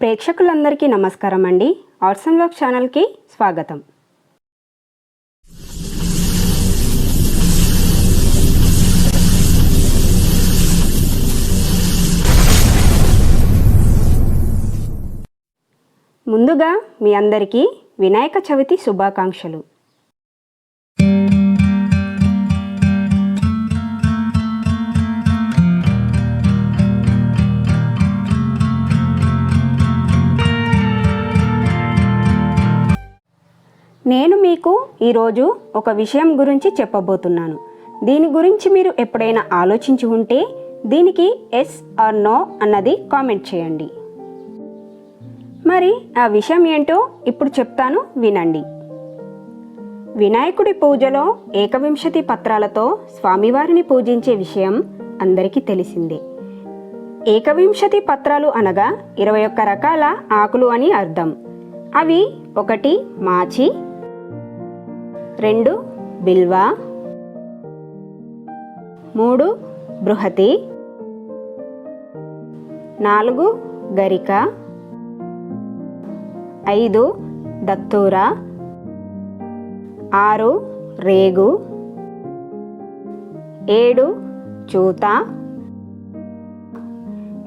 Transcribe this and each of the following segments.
ప్రేక్షకులందరికీ నమస్కారం అండి. ఆర్సమ్ అండ్ వర్క్ ఛానల్కి స్వాగతం. ముందుగా మీ అందరికీ వినాయక చవితి శుభాకాంక్షలు. నేను మీకు ఈరోజు ఒక విషయం గురించి చెప్పబోతున్నాను. దీని గురించి మీరు ఎప్పుడైనా ఆలోచించి ఉంటే దీనికి ఎస్ ఆర్ నో అన్నది కామెంట్ చేయండి. మరి ఆ విషయం ఏంటో ఇప్పుడు చెప్తాను వినండి. వినాయకుడి పూజలో ఏకవింశతి పత్రాలతో స్వామివారిని పూజించే విషయం అందరికీ తెలిసిందే. ఏకవింశతి పత్రాలు అనగా ఇరవై ఒక్క రకాల ఆకులు అని అర్థం. అవి ఒకటి మాచి రెండు బిల్వ. మూడు బృహతి. నాలుగు గరిక. ఐదు దత్తూర. ఆరు రేగు. ఏడు చూత.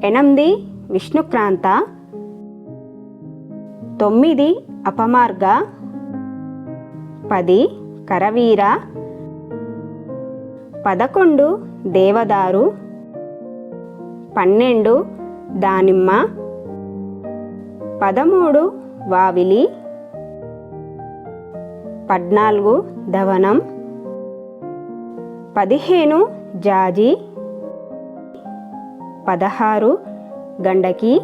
ఎనిమిది విష్ణుక్రాంత. తొమ్మిది అపమార్గ. పది కరవీర. పదకొండు దేవదారు. పన్నెండు దానిమ్మ. పదమూడు వావిలి. పద్నాలుగు దవనం. పదిహేను జాజి. పదహారు గండకి.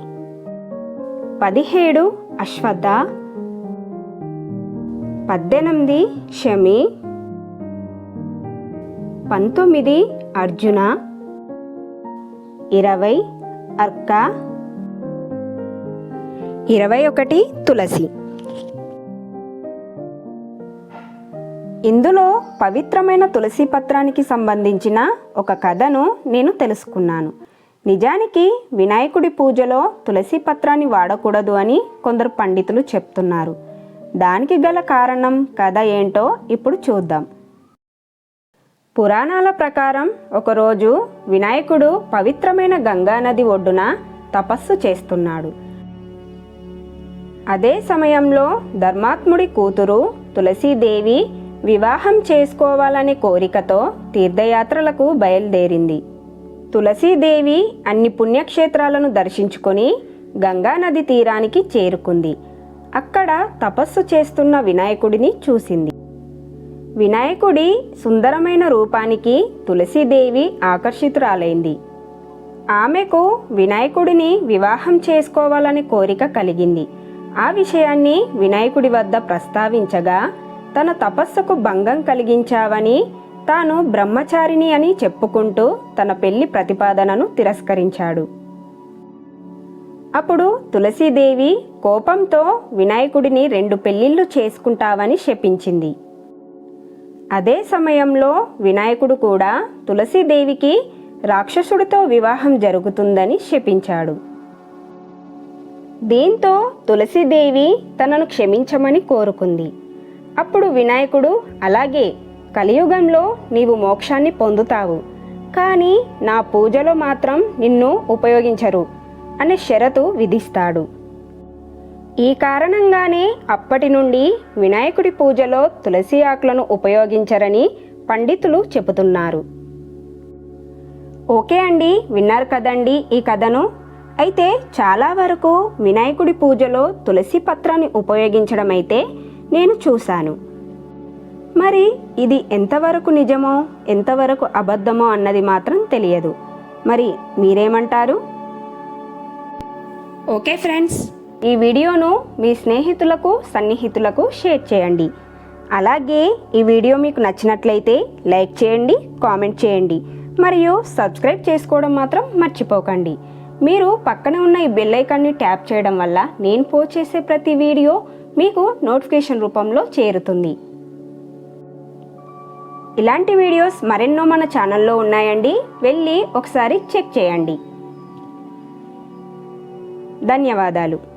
పదిహేడు అశ్వత్థ. పద్దెనిమిది షమి. పంతొమ్మిది అర్జున. ఇరవై అర్క. ఇరవై ఒకటి తులసి. ఇందులో పవిత్రమైన తులసి పత్రానికి సంబంధించిన ఒక కథను నేను తెలుసుకున్నాను. నిజానికి వినాయకుడి పూజలో తులసి పత్రాన్ని వాడకూడదు అని కొందరు పండితులు చెప్తున్నారు. దానికి గల కారణం కథ ఏంటో ఇప్పుడు చూద్దాం. పురాణాల ప్రకారం ఒకరోజు వినాయకుడు పవిత్రమైన గంగా నది ఒడ్డున తపస్సు చేస్తున్నాడు. అదే సమయంలో ధర్మాత్ముడి కూతురు తులసీదేవి వివాహం చేసుకోవాలనే కోరికతో తీర్థయాత్రలకు బయలుదేరింది. తులసీదేవి అన్ని పుణ్యక్షేత్రాలను దర్శించుకొని గంగానది తీరానికి చేరుకుంది. అక్కడ తపస్సు చేస్తున్న వినాయకుడిని చూసింది. వినాయకుడి సుందరమైన రూపానికి తులసీదేవి ఆకర్షితురాలైంది. ఆమెకు వినాయకుడిని వివాహం చేసుకోవాలని కోరిక కలిగింది. ఆ విషయాన్ని వినాయకుడి వద్ద ప్రస్తావించగా తన తపస్సుకు భంగం కలిగించావని తాను బ్రహ్మచారిని అని చెప్పుకుంటూ తన పెళ్ళి ప్రతిపాదనను తిరస్కరించాడు. అప్పుడు తులసీదేవి కోపంతో వినాయకుడిని రెండు పెళ్ళిళ్ళు చేసుకుంటావని శపించింది. అదే సమయంలో వినాయకుడు కూడా తులసీదేవికి రాక్షసుడితో వివాహం జరుగుతుందని శపించాడు. దీంతో తులసీదేవి తనను క్షమించమని కోరుకుంది. అప్పుడు వినాయకుడు అలాగే కలియుగంలో నీవు మోక్షాన్ని పొందుతావు. కానీ నా పూజలో మాత్రం నిన్ను ఉపయోగించరు. అనే షరతు విధిస్తాడు. ఈ కారణంగానే అప్పటి నుండి వినాయకుడి పూజలో తులసి ఆకులను ఉపయోగించరని పండితులు చెబుతున్నారు. ఓకే అండి విన్నారు కదండి ఈ కథను. అయితే చాలా వరకు వినాయకుడి పూజలో తులసి పత్రాన్ని ఉపయోగించడం అయితే నేను చూశాను. మరి ఇది ఎంతవరకు నిజమో ఎంతవరకు అబద్ధమో అన్నది మాత్రం తెలియదు. మరి మీరేమంటారు? Okay friends? ఈ వీడియోను మీ స్నేహితులకు సన్నిహితులకు షేర్ చేయండి. అలాగే ఈ వీడియో మీకు నచ్చినట్లయితే లైక్ చేయండి కామెంట్ చేయండి మరియు సబ్స్క్రైబ్ చేసుకోవడం మాత్రం మర్చిపోకండి. మీరు పక్కన ఉన్న ఈ బెల్ ఐకాన్ని ట్యాప్ చేయడం వల్ల నేను పోస్ట్ చేసే ప్రతి వీడియో మీకు నోటిఫికేషన్ రూపంలో చేరుతుంది. ఇలాంటి వీడియోస్ మరెన్నో మన ఛానల్లో ఉన్నాయండి. వెళ్ళి ఒకసారి చెక్ చేయండి. ధన్యవాదాలు.